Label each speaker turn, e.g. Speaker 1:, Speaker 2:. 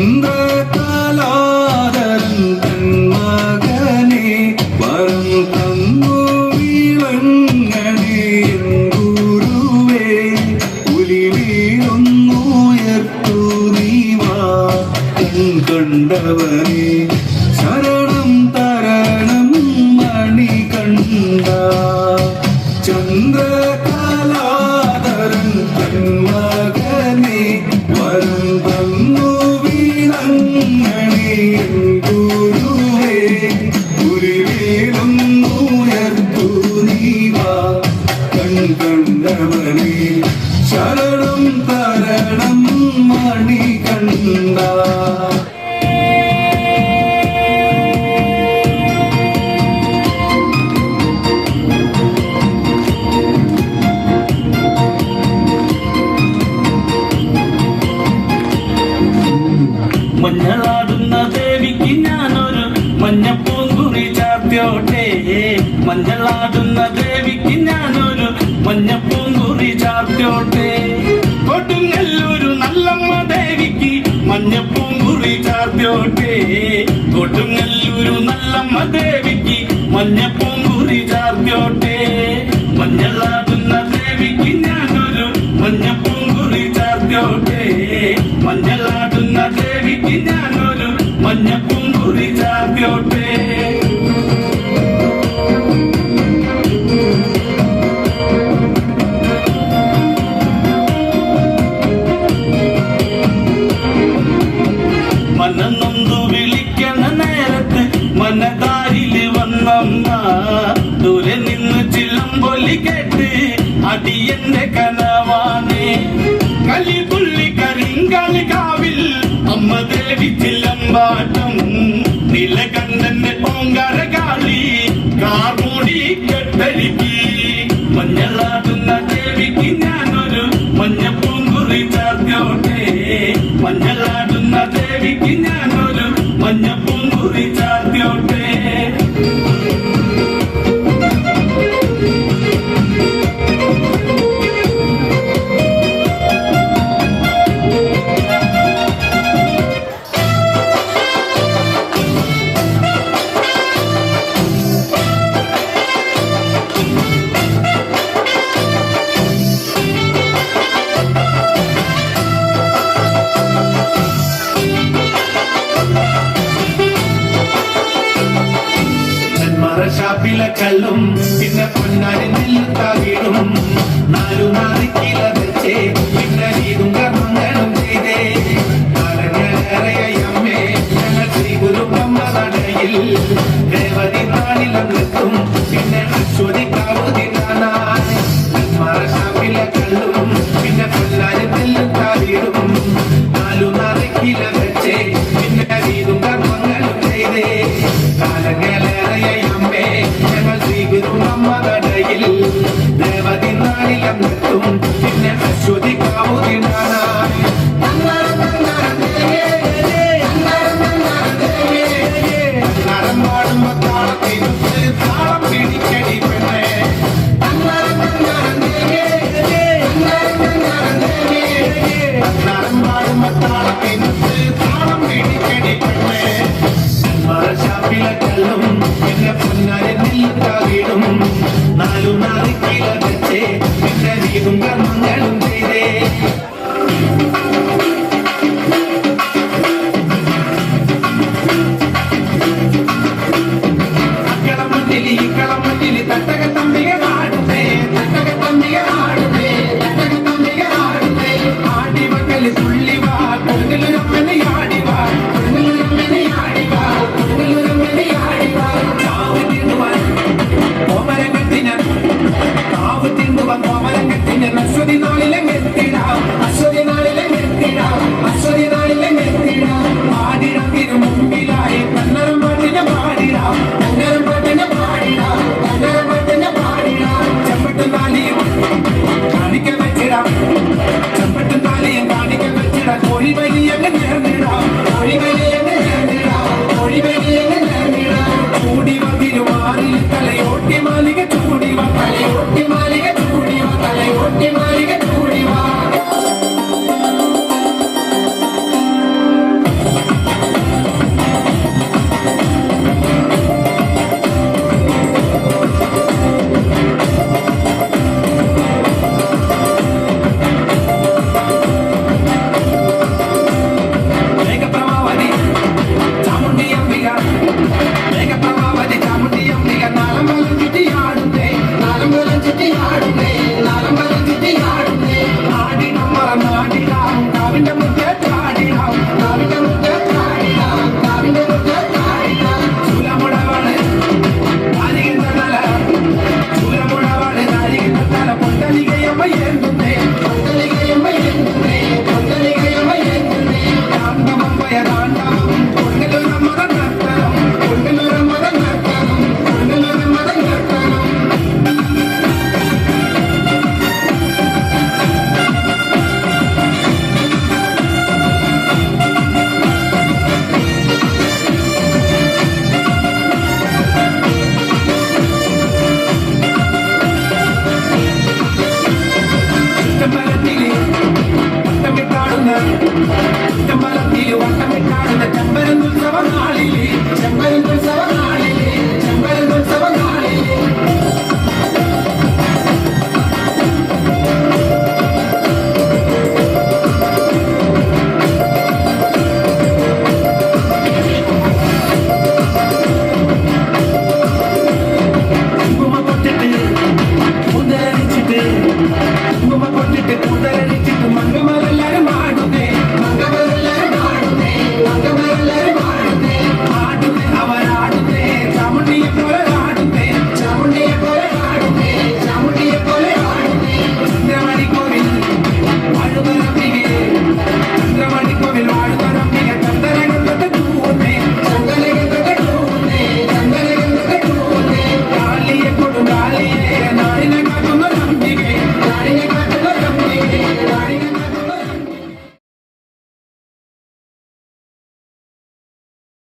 Speaker 1: சென்ற தலாதன் தன் மகனே வரம் தங்குவிளங்கனே குருவே புலிவீரொன்னுயர்த்துரிவா கண் கண்டவனே சரணம் தரணம் மணி கண்டா சந்திர கலாதரன் தன் തരണം മണി
Speaker 2: മഞ്ഞളാടുന്ന ദേവിക്ക് ഞാനൊരു മഞ്ഞപ്പൂങ്കുറി ചാർത്തിയോട്ടെ. മഞ്ഞളാടുന്ന ദേവിക്ക് ഞാനൊരു മഞ്ഞപ്പൂങ്കുറി ചാർത്തിയോട്ടെ കൊടുങ്ങല്ലൂരു നല്ലമ്മ ദേവിക്ക് മഞ്ഞപ്പൂങ്കുറി ചാർത്തോട്ടെ കൊടുങ്ങല്ലൂരു നല്ലമ്മ ദേവിക്ക് മഞ്ഞപ്പൂങ്കുറി ദൂരെ നിന്ന് ചില്ലമ്പൊലി കേട്ട് അടിയന്റെ കനവാനെ കലിപുള്ളി കരിങ്കാലി കാവിൽ അമ്മ ദേവി നില കണ്ടന്റെ ഓങ്കാര കാളി
Speaker 3: ഷാപ്പിലെ കല്ലും പിന്നെ പൊന്നാരി നെല്ലുത്താവിടും നാലു നാളിക്കില വെച്ചേ പിന്നെ വീടും കർമ്മങ്ങളും ചെയ്തേ. അമ്മേ ഞങ്ങൾ ശ്രീ ഗുരുബ്രഹ്മ നടയിൽ ദേവതി നാളിലെത്തും പിന്നെ അശ്വതി ഷാപ്പിലെ കല്ലും പിന്നെ പൊന്നാരി നെല്ലുത്താവിടും നാലു നാളിക്കില വെച്ചേ